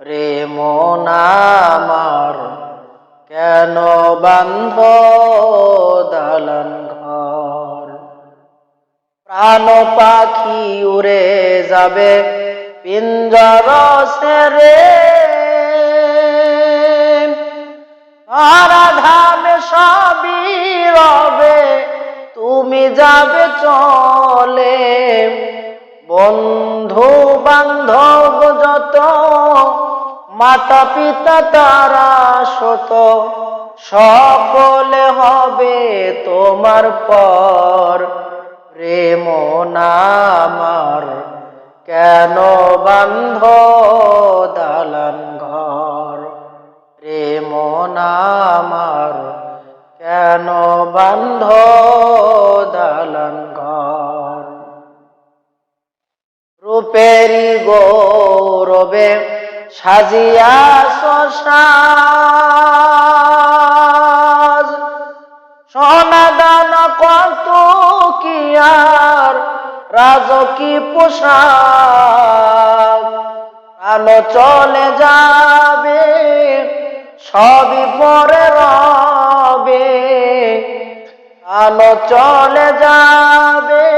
রে মন আমার, কেন বান্ধ দালান ঘর? প্রাণ পাখি উড়ে যাবে পিঞ্জর সেরে। ধামে সবই রবে, তুমি যাবে চলে। বন্ধু বান্ধব যত মাতা পিতা তারা শত সকলে হবে তোমার পর। প্রেম নামার কেন বান্ধ দালান ঘর? প্রেম নামার কেন বান্ধ দালান ঘর? রূপেরি গৌরবে সাজিয়া শশাজ সোনা দানা কত কি আর, রাজকি পোশাক। প্রাণ চলে যাবে, সবই পরে রবে। আলো চলে যাবে,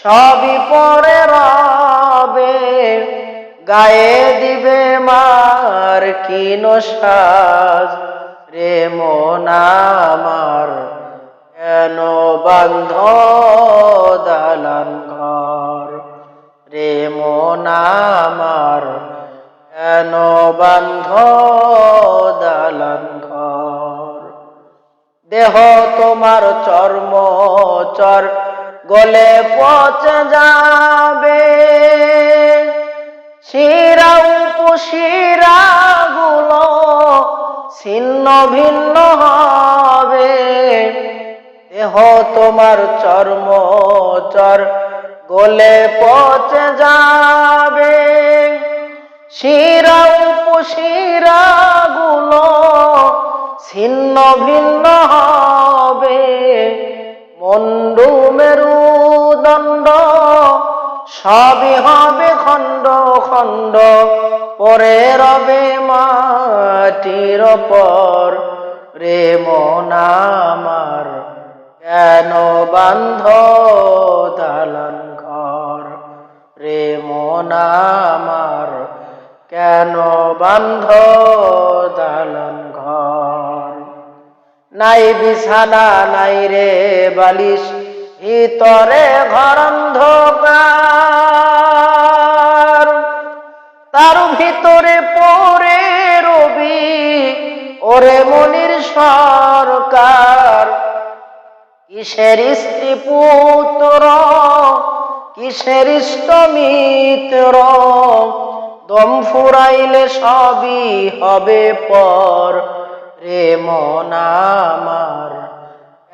সবই পরে রবে। গায়ে দিবে মার কিন সাজ রে মন আমার, কেন বান্ধ দালান ঘর? রে মন আমার, কেন বান্ধ দালান ঘর? দেহ তোমার চর্ম চর গলে পচে যাবে। শিরা উপশিরা গুলো ছিন্ন ভিন্ন হবে। দেহ তোমার চর্ম চর গলে পচে যাবে। শিরা উপশিরা গুলো ছিন্ন ভিন্ন হবে। মন্ডু মেরুদণ্ড সবই হবে খণ্ড খণ্ড, পরে রবে মাটির পর রে মন আমার, কেন বান্ধ দালান ঘর? রে মন আমার, কেন বান্ধ দালান ঘর? নাই বিছানা, নাই রে বালিশ ভিতরে ঘর অন্ধকার তার ভিতরে পড়ে রবি, ওরে মনির সরকার। কিসের স্ত্রী পুত্র, কিসের মিত্র? দম ফুরাইলে সবই হবে পর, রে মন আমার।